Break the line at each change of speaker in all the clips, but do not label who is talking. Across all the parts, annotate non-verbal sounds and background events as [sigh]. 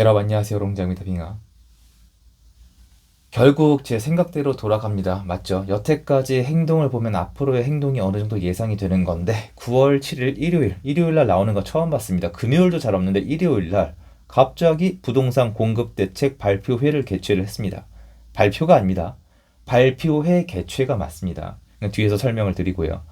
여러분 안녕하세요. 롱장입니다 빙하. 결국 제 생각대로 돌아갑니다. 맞죠? 여태까지 행동을 보면 앞으로의 행동이 어느 정도 예상이 되는 건데 9월 7일 일요일 일요일 날 나오는 거 처음 봤습니다. 금요일도 잘 없는데 일요일 날 갑자기 부동산 공급 대책 발표회를 개최를 했습니다. 발표가 아닙니다. 발표회 개최가 맞습니다. 뒤에서 설명을 드리고요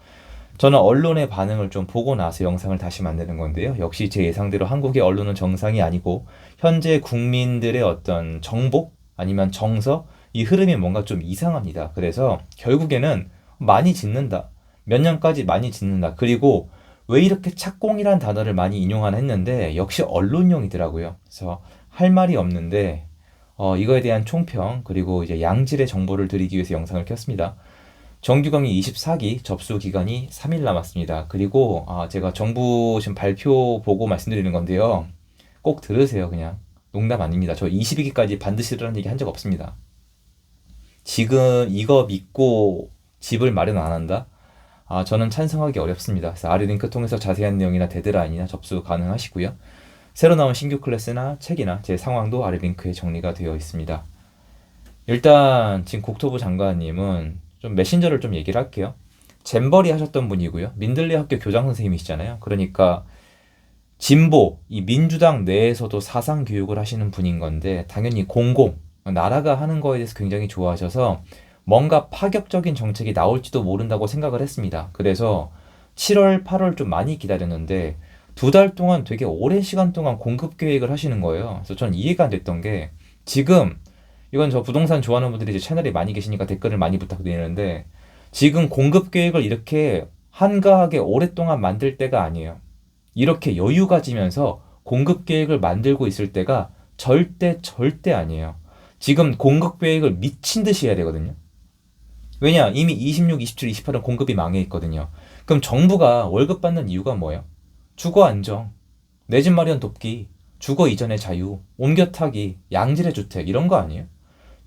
저는 언론의 반응을 좀 보고 나서 영상을 다시 만드는 건데요. 역시 제 예상대로 한국의 언론은 정상이 아니고 현재 국민들의 어떤 정보 아니면 정서 이 흐름이 뭔가 좀 이상합니다. 그래서 결국에는 많이 짓는다. 몇 년까지 많이 짓는다. 그리고 왜 이렇게 착공이란 단어를 많이 인용하나 했는데 역시 언론용이더라고요. 그래서 할 말이 없는데 어, 이거에 대한 총평 그리고 이제 양질의 정보를 드리기 위해서 영상을 켰습니다. 정규강의 24기 접수 기간이 3일 남았습니다. 그리고 아, 제가 정부 지금 발표 보고 말씀드리는 건데요. 꼭 들으세요, 그냥. 농담 아닙니다. 저 22기까지 반드시 들으라는 얘기 한 적 없습니다. 지금 이거 믿고 집을 마련 안 한다? 아, 저는 찬성하기 어렵습니다. 그래서 아래 링크 통해서 자세한 내용이나 데드라인이나 접수 가능하시고요. 새로 나온 신규 클래스나 책이나 제 상황도 아래 링크에 정리가 되어 있습니다. 일단 지금 국토부 장관님은 좀 메신저를 좀 얘기를 할게요. 잼버리 하셨던 분이고요. 민들레 학교 교장 선생님이시잖아요. 그러니까 진보, 이 민주당 내에서도 사상 교육을 하시는 분인 건데 당연히 공공, 나라가 하는 거에 대해서 굉장히 좋아하셔서 뭔가 파격적인 정책이 나올지도 모른다고 생각을 했습니다. 그래서 7월, 8월 좀 많이 기다렸는데 두 달 동안 되게 오랜 시간 동안 공급 계획을 하시는 거예요. 그래서 전 이해가 안 됐던 게 지금 이건 저 부동산 좋아하는 분들이 이제 채널에 많이 계시니까 댓글을 많이 부탁드리는데 지금 공급 계획을 이렇게 한가하게 오랫동안 만들 때가 아니에요. 이렇게 여유 가지면서 공급 계획을 만들고 있을 때가 절대 절대 아니에요. 지금 공급 계획을 미친 듯이 해야 되거든요. 왜냐? 이미 26, 27, 28은 공급이 망해 있거든요. 그럼 정부가 월급 받는 이유가 뭐예요? 주거 안정, 내 집 마련 돕기, 주거 이전의 자유, 옮겨 타기, 양질의 주택 이런 거 아니에요?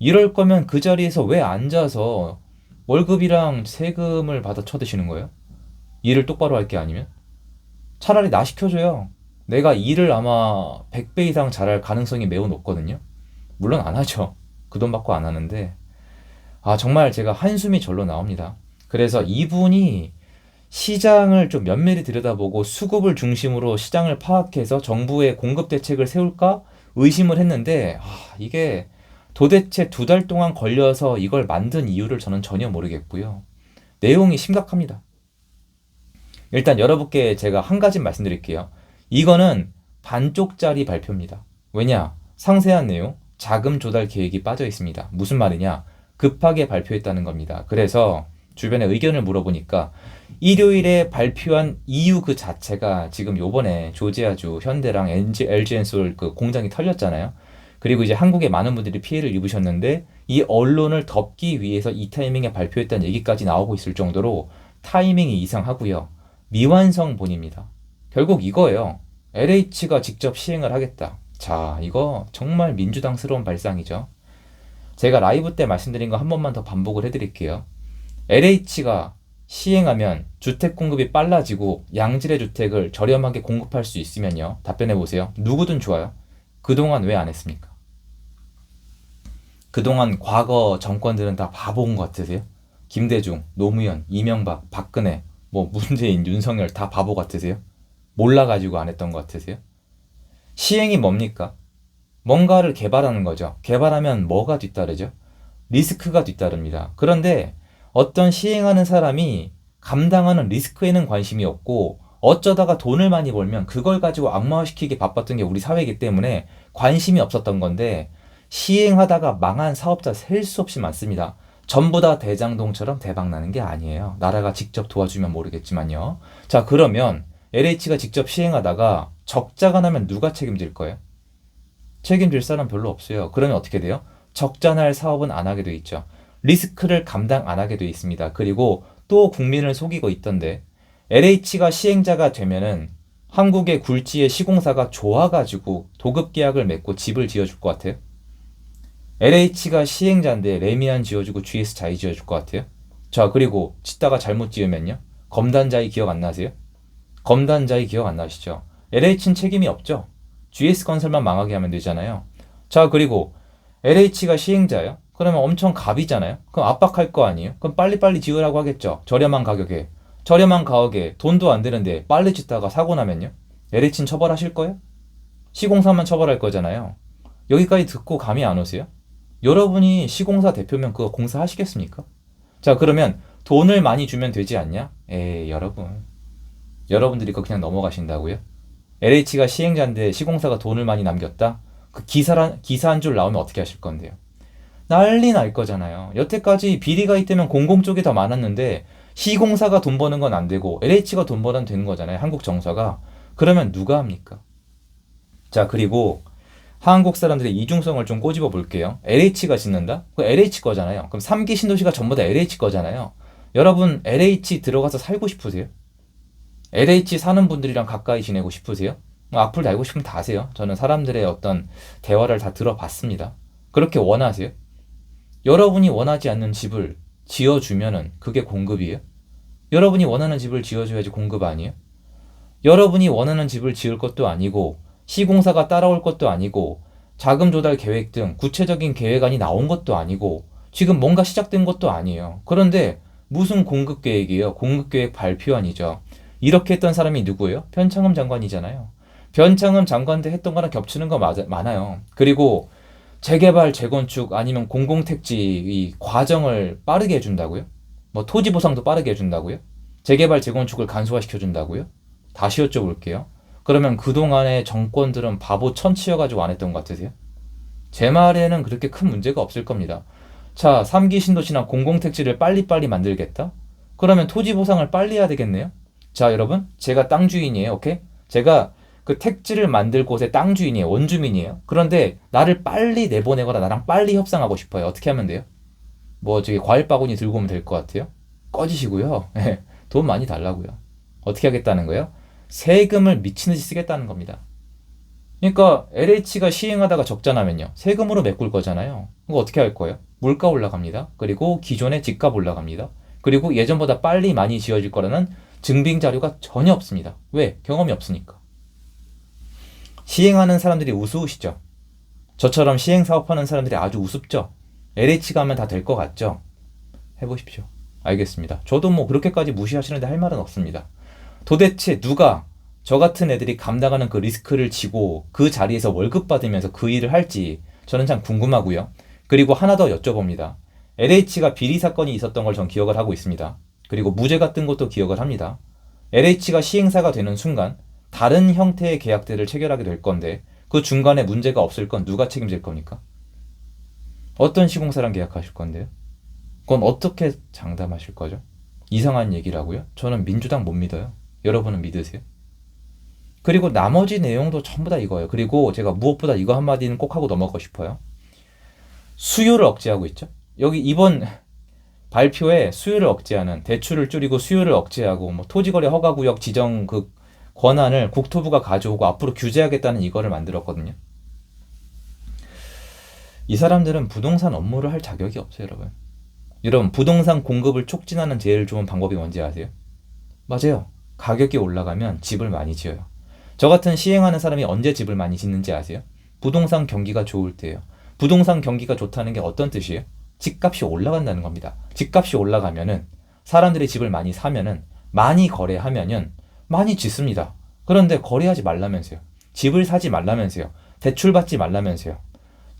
이럴 거면 그 자리에서 왜 앉아서 월급이랑 세금을 받아 쳐드시는 거예요? 일을 똑바로 할 게 아니면? 차라리 나 시켜줘요. 내가 일을 아마 100배 이상 잘할 가능성이 매우 높거든요. 물론 안 하죠. 그 돈 받고 안 하는데. 아, 정말 제가 한숨이 절로 나옵니다. 그래서 이분이 시장을 좀 면밀히 들여다보고 수급을 중심으로 시장을 파악해서 정부의 공급 대책을 세울까 의심을 했는데, 아, 이게 도대체 두 달 동안 걸려서 이걸 만든 이유를 저는 전혀 모르겠고요. 내용이 심각합니다. 일단 여러분께 제가 한 가지 말씀드릴게요. 이거는 반쪽짜리 발표입니다. 왜냐? 상세한 내용, 자금 조달 계획이 빠져 있습니다. 무슨 말이냐? 급하게 발표했다는 겁니다. 그래서 주변에 의견을 물어보니까 일요일에 발표한 이유 그 자체가 지금 요번에 조지아주 현대랑 LG, LG엔솔 그 공장이 털렸잖아요. 그리고 이제 한국에 많은 분들이 피해를 입으셨는데 이 언론을 덮기 위해서 이 타이밍에 발표했다는 얘기까지 나오고 있을 정도로 타이밍이 이상하고요. 미완성본입니다. 결국 이거예요. LH가 직접 시행을 하겠다. 자, 이거 정말 민주당스러운 발상이죠. 제가 라이브 때 말씀드린 거 한 번만 더 반복을 해드릴게요. LH가 시행하면 주택 공급이 빨라지고 양질의 주택을 저렴하게 공급할 수 있으면요. 답변해 보세요. 누구든 좋아요. 그동안 왜 안 했습니까? 그동안 과거 정권들은 다 바보인 것 같으세요? 김대중, 노무현, 이명박, 박근혜, 뭐 문재인, 윤석열 다 바보 같으세요? 몰라가지고 안 했던 것 같으세요? 시행이 뭡니까? 뭔가를 개발하는 거죠. 개발하면 뭐가 뒤따르죠? 리스크가 뒤따릅니다. 그런데 어떤 시행하는 사람이 감당하는 리스크에는 관심이 없고 어쩌다가 돈을 많이 벌면 그걸 가지고 악마화시키기 바빴던 게 우리 사회이기 때문에 관심이 없었던 건데 시행하다가 망한 사업자 셀 수 없이 많습니다. 전부 다 대장동처럼 대박 나는 게 아니에요. 나라가 직접 도와주면 모르겠지만요. 자, 그러면 LH가 직접 시행하다가 적자가 나면 누가 책임질 거예요? 책임질 사람 별로 없어요. 그러면 어떻게 돼요? 적자 날 사업은 안 하게 돼 있죠. 리스크를 감당 안 하게 돼 있습니다. 그리고 또 국민을 속이고 있던데 LH가 시행자가 되면은 한국의 굴지의 시공사가 좋아가지고 도급 계약을 맺고 집을 지어줄 것 같아요? LH가 시행자인데 레미안 지어주고 GS 자이 지어줄 것 같아요? 자, 그리고 짓다가 잘못 지으면요? 검단자이 기억 안 나세요? 검단자이 기억 안 나시죠? LH는 책임이 없죠? GS건설만 망하게 하면 되잖아요. 자, 그리고 LH가 시행자예요. 그러면 엄청 갑이잖아요. 그럼 압박할 거 아니에요? 그럼 빨리빨리 지으라고 하겠죠. 저렴한 가격에. 저렴한 가격에 돈도 안 되는데 빨리 짓다가 사고 나면요? LH는 처벌하실 거예요? 시공사만 처벌할 거잖아요. 여기까지 듣고 감이 안 오세요? 여러분이 시공사 대표면 그거 공사하시겠습니까? 자, 그러면 돈을 많이 주면 되지 않냐? 에이, 여러분. 여러분들이 그거 그냥 넘어가신다고요? LH가 시행자인데 시공사가 돈을 많이 남겼다? 그 기사, 기사 한 줄 나오면 어떻게 하실 건데요? 난리 날 거잖아요. 여태까지 비리가 있다면 공공 쪽이 더 많았는데 시공사가 돈 버는 건 안 되고 LH가 돈 벌면 되는 거잖아요. 한국 정서가. 그러면 누가 합니까? 자, 그리고 한국 사람들의 이중성을 좀 꼬집어 볼게요. LH가 짓는다? 그 LH 거잖아요. 그럼 3기 신도시가 전부 다 LH 거잖아요. 여러분, LH 들어가서 살고 싶으세요? LH 사는 분들이랑 가까이 지내고 싶으세요? 뭐 악플 달고 싶으면 다 하세요. 저는 사람들의 어떤 대화를 다 들어봤습니다. 그렇게 원하세요? 여러분이 원하지 않는 집을 지어주면은 그게 공급이에요? 여러분이 원하는 집을 지어줘야지 공급 아니에요? 여러분이 원하는 집을 지을 것도 아니고 시공사가 따라올 것도 아니고 자금 조달 계획 등 구체적인 계획안이 나온 것도 아니고 지금 뭔가 시작된 것도 아니에요. 그런데 무슨 공급 계획이에요? 공급 계획 발표안이죠. 이렇게 했던 사람이 누구예요? 변창흠 장관이잖아요. 변창흠 장관 때 했던 거랑 겹치는 거 맞아, 많아요. 그리고 재개발, 재건축 아니면 공공택지 이 과정을 빠르게 해준다고요? 뭐 토지 보상도 빠르게 해준다고요? 재개발, 재건축을 간소화시켜 준다고요? 다시 여쭤볼게요. 그러면 그동안의 정권들은 바보 천치여가지고 안 했던 것 같으세요? 제 말에는 그렇게 큰 문제가 없을 겁니다. 자, 3기 신도시나 공공택지를 빨리빨리 만들겠다? 그러면 토지 보상을 빨리 해야 되겠네요? 자, 여러분, 제가 땅 주인이에요, 오케이? 제가 그 택지를 만들 곳의 땅 주인이에요, 원주민이에요. 그런데 나를 빨리 내보내거나 나랑 빨리 협상하고 싶어요. 어떻게 하면 돼요? 뭐, 저기 과일 바구니 들고 오면 될 것 같아요? 꺼지시고요. [laughs] 돈 많이 달라고요. 어떻게 하겠다는 거예요? 세금을 미친 듯이 쓰겠다는 겁니다. 그러니까 LH가 시행하다가 적자 나면요. 세금으로 메꿀 거잖아요. 그거 어떻게 할 거예요? 물가 올라갑니다. 그리고 기존의 집값 올라갑니다. 그리고 예전보다 빨리 많이 지어질 거라는 증빙 자료가 전혀 없습니다. 왜? 경험이 없으니까. 시행하는 사람들이 우스우시죠? 저처럼 시행 사업하는 사람들이 아주 우습죠? LH 가면 다 될 것 같죠? 해보십시오. 알겠습니다. 저도 뭐 그렇게까지 무시하시는데 할 말은 없습니다. 도대체 누가 저 같은 애들이 감당하는 그 리스크를 지고 그 자리에서 월급 받으면서 그 일을 할지 저는 참 궁금하고요. 그리고 하나 더 여쭤봅니다. LH가 비리 사건이 있었던 걸 전 기억을 하고 있습니다. 그리고 무죄 같은 것도 기억을 합니다. LH가 시행사가 되는 순간 다른 형태의 계약들을 체결하게 될 건데 그 중간에 문제가 없을 건 누가 책임질 겁니까? 어떤 시공사랑 계약하실 건데요? 그건 어떻게 장담하실 거죠? 이상한 얘기라고요? 저는 민주당 못 믿어요. 여러분은 믿으세요? 그리고 나머지 내용도 전부 다 이거예요. 그리고 제가 무엇보다 이거 한마디는 꼭 하고 넘어가고 싶어요. 수요를 억제하고 있죠. 여기 이번 발표에 수요를 억제하는 대출을 줄이고 수요를 억제하고 뭐 토지거래 허가구역 지정 그 권한을 국토부가 가져오고 앞으로 규제하겠다는 이거를 만들었거든요. 이 사람들은 부동산 업무를 할 자격이 없어요, 여러분. 여러분, 부동산 공급을 촉진하는 제일 좋은 방법이 뭔지 아세요? 맞아요. 가격이 올라가면 집을 많이 지어요. 저 같은 시행하는 사람이 언제 집을 많이 짓는지 아세요? 부동산 경기가 좋을 때예요. 부동산 경기가 좋다는 게 어떤 뜻이에요? 집값이 올라간다는 겁니다. 집값이 올라가면은 사람들이 집을 많이 사면은 많이 거래하면은 많이 짓습니다. 그런데 거래하지 말라면서요. 집을 사지 말라면서요. 대출 받지 말라면서요.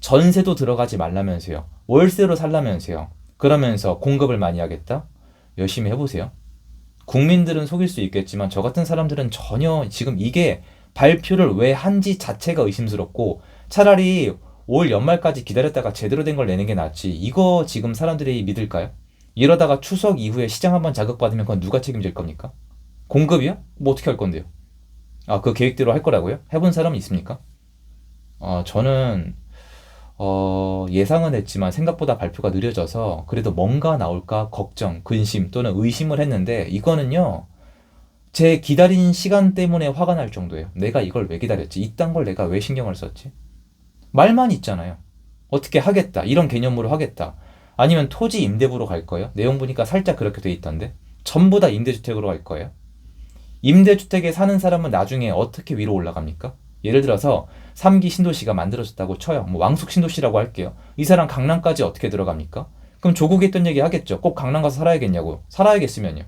전세도 들어가지 말라면서요. 월세로 살라면서요. 그러면서 공급을 많이 하겠다? 열심히 해보세요. 국민들은 속일 수 있겠지만 저 같은 사람들은 전혀 지금 이게 발표를 왜 한지 자체가 의심스럽고 차라리 올 연말까지 기다렸다가 제대로 된 걸 내는 게 낫지. 이거 지금 사람들이 믿을까요? 이러다가 추석 이후에 시장 한번 자극받으면 그건 누가 책임질 겁니까? 공급이요? 뭐 어떻게 할 건데요? 아, 그 계획대로 할 거라고요? 해본 사람이 있습니까? 어, 저는 어, 예상은 했지만 생각보다 발표가 느려져서 그래도 뭔가 나올까 걱정, 근심 또는 의심을 했는데 이거는요. 제 기다린 시간 때문에 화가 날 정도예요. 내가 이걸 왜 기다렸지? 이딴 걸 내가 왜 신경을 썼지? 말만 있잖아요. 어떻게 하겠다. 이런 개념으로 하겠다. 아니면 토지 임대부로 갈 거예요. 내용 보니까 살짝 그렇게 돼 있던데. 전부 다 임대주택으로 갈 거예요. 임대주택에 사는 사람은 나중에 어떻게 위로 올라갑니까? 예를 들어서 3기 신도시가 만들어졌다고 쳐요. 뭐 왕숙 신도시라고 할게요. 이 사람 강남까지 어떻게 들어갑니까? 그럼 조국이 했던 얘기 하겠죠. 꼭 강남 가서 살아야겠냐고. 살아야겠으면요.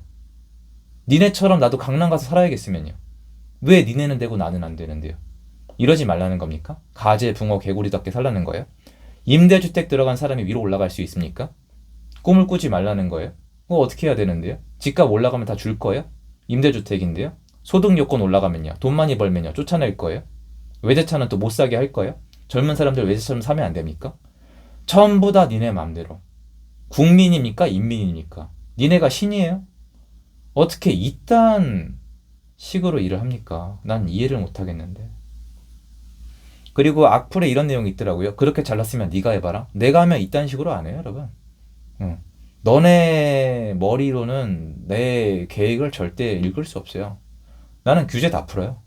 니네처럼 나도 강남 가서 살아야겠으면요. 왜 니네는 되고 나는 안 되는데요? 이러지 말라는 겁니까? 가재, 붕어, 개구리답게 살라는 거예요? 임대주택 들어간 사람이 위로 올라갈 수 있습니까? 꿈을 꾸지 말라는 거예요? 그거 어떻게 해야 되는데요? 집값 올라가면 다 줄 거예요? 임대주택인데요? 소득 요건 올라가면요? 돈 많이 벌면요? 쫓아낼 거예요? 외제차는 또 못 사게 할 거예요? 젊은 사람들 외제차좀 사면 안 됩니까? 전부 다 니네 맘대로. 국민입니까? 인민입니까? 니네가 신이에요? 어떻게 이딴 식으로 일을 합니까? 난 이해를 못 하겠는데. 그리고 악플에 이런 내용이 있더라고요. 그렇게 잘났으면 네가 해봐라. 내가 하면 이딴 식으로 안 해요, 여러분. 응. 너네 머리로는 내 계획을 절대 읽을 수 없어요. 나는 규제 다 풀어요.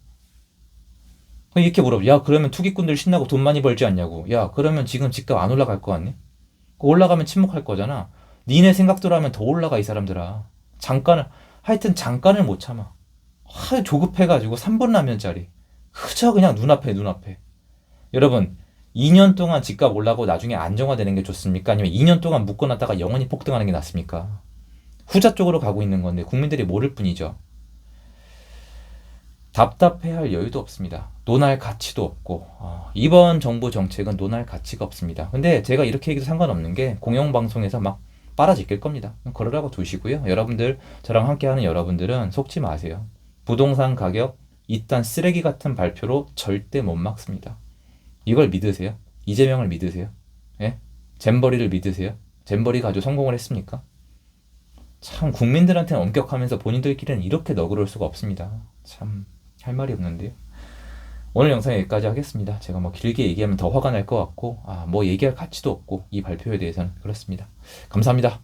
이렇게 물어봐. 야, 그러면 투기꾼들 신나고 돈 많이 벌지 않냐고. 야, 그러면 지금 집값 안 올라갈 거 같니? 올라가면 침묵할 거잖아. 니네 생각대로 하면 더 올라가, 이 사람들아. 잠깐을, 하여튼 잠깐을 못 참아. 하, 조급해가지고 3분 라면짜리. 그저 그냥 눈앞에, 눈앞에. 여러분, 2년 동안 집값 올라가고 나중에 안정화되는 게 좋습니까? 아니면 2년 동안 묶어놨다가 영원히 폭등하는 게 낫습니까? 후자 쪽으로 가고 있는 건데 국민들이 모를 뿐이죠. 답답해할 여유도 없습니다. 논할 가치도 없고 어, 이번 정부 정책은 논할 가치가 없습니다. 근데 제가 이렇게 얘기도 상관없는 게 공영방송에서 막 빨아지길 겁니다. 그러라고 두시고요. 여러분들 저랑 함께하는 여러분들은 속지 마세요. 부동산 가격 이딴 쓰레기 같은 발표로 절대 못 막습니다. 이걸 믿으세요? 이재명을 믿으세요? 예? 잼버리를 믿으세요? 잼버리 가지고 성공을 했습니까? 참 국민들한테는 엄격하면서 본인들끼리는 이렇게 너그러울 수가 없습니다. 참 할 말이 없는데요. 오늘 영상 여기까지 하겠습니다. 제가 뭐 길게 얘기하면 더 화가 날 것 같고 아, 뭐 얘기할 가치도 없고 이 발표에 대해서는 그렇습니다. 감사합니다.